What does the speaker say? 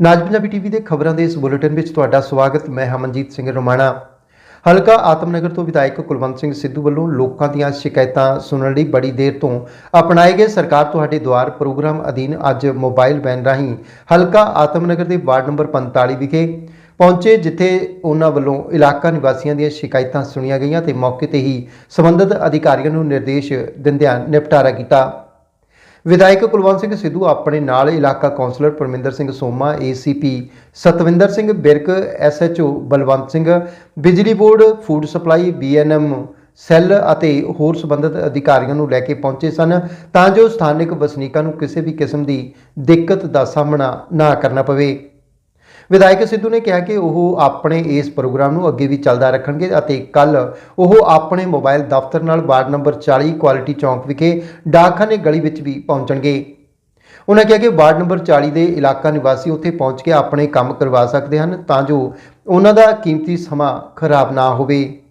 ਨਾਜ Punjabi TV ਦੇ ਖਬਰਾਂ ਦੇ ਇਸ ਬੁਲੇਟਿਨ ਵਿੱਚ ਤੁਹਾਡਾ ਸਵਾਗਤ। ਮੈਂ ਹਮਨਜੀਤ ਸਿੰਘ ਰੋਮਾਣਾ। ਹਲਕਾ ਆਤਮਨਗਰ ਤੋਂ ਵਿਧਾਇਕ ਕੁਲਵੰਤ ਸਿੰਘ ਸਿੱਧੂ ਵੱਲੋਂ ਲੋਕਾਂ ਦੀਆਂ ਸ਼ਿਕਾਇਤਾਂ ਸੁਣਨ ਲਈ ਬੜੀ ਦੇਰ ਤੋਂ ਅਪਣਾਏ ਗਏ ਸਰਕਾਰ ਤੁਹਾਡੇ ਦੁਆਰ ਪ੍ਰੋਗਰਾਮ ਅਧੀਨ ਅੱਜ ਮੋਬਾਈਲ ਵੈਨ ਰਾਹੀਂ ਹਲਕਾ ਆਤਮਨਗਰ ਦੇ ਵਾਰਡ ਨੰਬਰ 45 ਵਿਖੇ ਪਹੁੰਚੇ, ਜਿੱਥੇ ਉਹਨਾਂ ਵੱਲੋਂ ਇਲਾਕਾ ਨਿਵਾਸੀਆਂ ਦੀਆਂ ਸ਼ਿਕਾਇਤਾਂ ਸੁਣੀਆਂ ਗਈਆਂ ਤੇ ਮੌਕੇ ਤੇ ਹੀ ਸੰਬੰਧਿਤ ਅਧਿਕਾਰੀਆਂ ਨੂੰ ਨਿਰਦੇਸ਼ ਦਿੰਦਿਆਂ ਨਿਪਟਾਰਾ ਕੀਤਾ। ਵਿਧਾਇਕ ਕੁਲਵੰਤ ਸਿੰਘ ਸਿੱਧੂ ਆਪਣੇ ਨਾਲ ਇਲਾਕਾ councillor Parminder Singh Soma ACP Satwinder Singh Birk SHO Balwant Singh, ਬਿਜਲੀ board, food supply BNM cell ਅਤੇ ਹੋਰ ਸੰਬੰਧਿਤ ਅਧਿਕਾਰੀਆਂ ਨੂੰ ਲੈ ਕੇ ਪਹੁੰਚੇ ਸਨ ਤਾਂ ਜੋ ਸਥਾਨਕ ਵਸਨੀਕਾਂ ਨੂੰ ਕਿਸੇ ਵੀ ਕਿਸਮ ਦੀ ਦਿੱਕਤ ਦਾ ਸਾਹਮਣਾ ਨਾ ਕਰਨਾ ਪਵੇ। ਵਿਧਾਇਕ ਸਿੱਧੂ ਨੇ ਕਿਹਾ ਕਿ ਉਹ ਆਪਣੇ ਇਸ ਪ੍ਰੋਗਰਾਮ ਨੂੰ ਅੱਗੇ ਵੀ ਚੱਲਦਾ ਰੱਖਣਗੇ ਅਤੇ ਕੱਲ ਉਹ ਆਪਣੇ ਮੋਬਾਈਲ ਦਫ਼ਤਰ ਨਾਲ ਵਾਰਡ ਨੰਬਰ 40 ਕੁਆਲਿਟੀ ਚੌਂਕ ਵਿਖੇ ਡਾਕਖਾਨੇ ਗਲੀ ਵਿੱਚ ਵੀ ਪਹੁੰਚਣਗੇ। ਉਹਨਾਂ ਕਿਹਾ ਕਿ ਵਾਰਡ ਨੰਬਰ 40 ਦੇ ਇਲਾਕਾ ਨਿਵਾਸੀ ਉੱਥੇ ਪਹੁੰਚ ਕੇ ਆਪਣੇ ਕੰਮ ਕਰਵਾ ਸਕਦੇ ਹਨ ਤਾਂ ਜੋ ਉਹਨਾਂ ਦਾ ਕੀਮਤੀ ਸਮਾਂ ਖਰਾਬ ਨਾ ਹੋਵੇ।